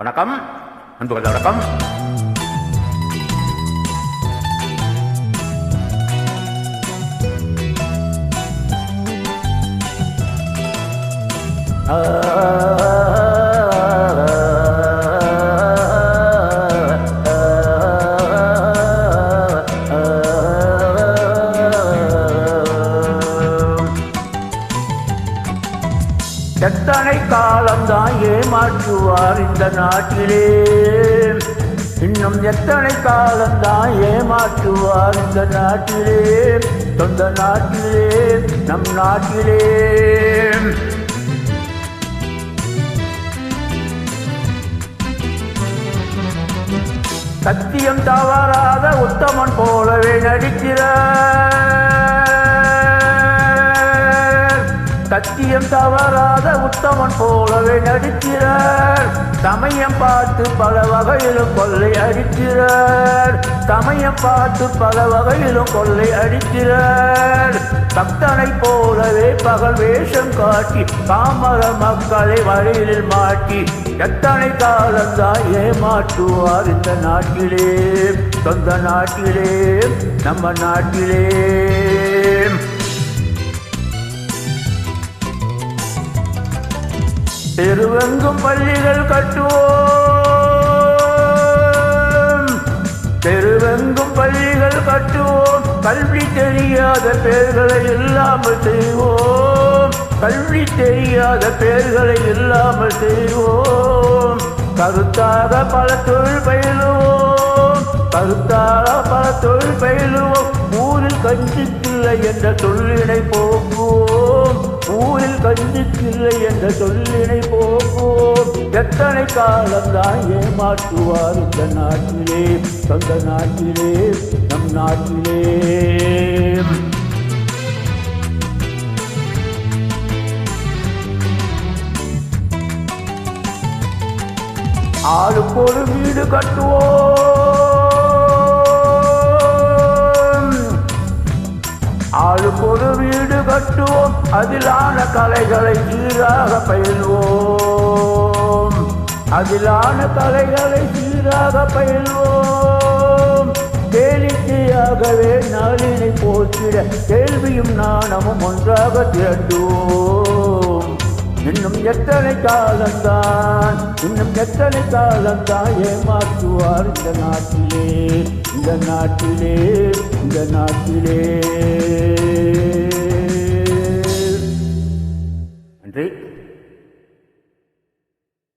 வணக்கம் நண்பர்கள் வணக்கம் எத்தனை காலம்தான் ஏமாற்றுவார் இந்த நாட்டிலே. இன்னும் எத்தனை காலம்தான் ஏமாற்றுவார் இந்த நாட்டிலே. சொந்த நாட்டிலே நம் நாட்டிலே. சத்தியம் தவறாத உத்தமன் போலவே நடிக்கிறார். சத்தியம் தவறாத உத்தமன் போலவே நடிக்கிறார். சமயம் பார்த்து பல வகையிலும் கொள்ளை அடிக்கிறார். சமயம் பார்த்து பல வகையிலும் கொள்ளை அடிக்கிறார். பக்தனை போலவே பகல் வேஷம் காட்டி பாமர மக்களை வழியில் மாட்டி எத்தனை காலந்தான் ஏமாற்றுவார் இந்த நாட்டிலே? சொந்த நாட்டிலே நம்ம நாட்டிலே. தெருவெங்கும் பள்ளிகள் கட்டுவோம். தெருவெங்கும் பள்ளிகள் கட்டுவோம். கல்வி தெரியாத பேர்களை இல்லாமல் செய்வோம். கல்வி தெரியாத பேர்களை இல்லாமல் செய்வோம். கருத்தாக பல தொழில் பயிலுவோம். கருத்தாக பல தொழில் பயிலுவோம். ஊரில் கஞ்சிக்கில்லை என்ற சொல்லினை போக்குவோம். ஊரில் கஞ்சிக்கில்லை என்ற சொல்லினை எத்தனை காலம்தான் ஏமாற்றுவார் இந்த நாட்டிலே? சொந்த நாட்டிலே நம் நாட்டிலே. ஆளுக்கு ஒரு வீடு கட்டுவோம். அதிலான கலைகளை சீராக பயில்வோம். அதிலான கலைகளை சீராக பயில்வோம். கேளிக்கையாகவே நாளினை போற்றிட கேள்வியும் நாணமும் ஒன்றாக திரட்டுவோம். இன்னும் எத்தனை காலந்தான் இன்னும் எத்தனை காலந்தான் ஏமாற்றுவார் இந்த நாட்டிலே இந்த நாட்டிலே இந்த நாட்டிலே.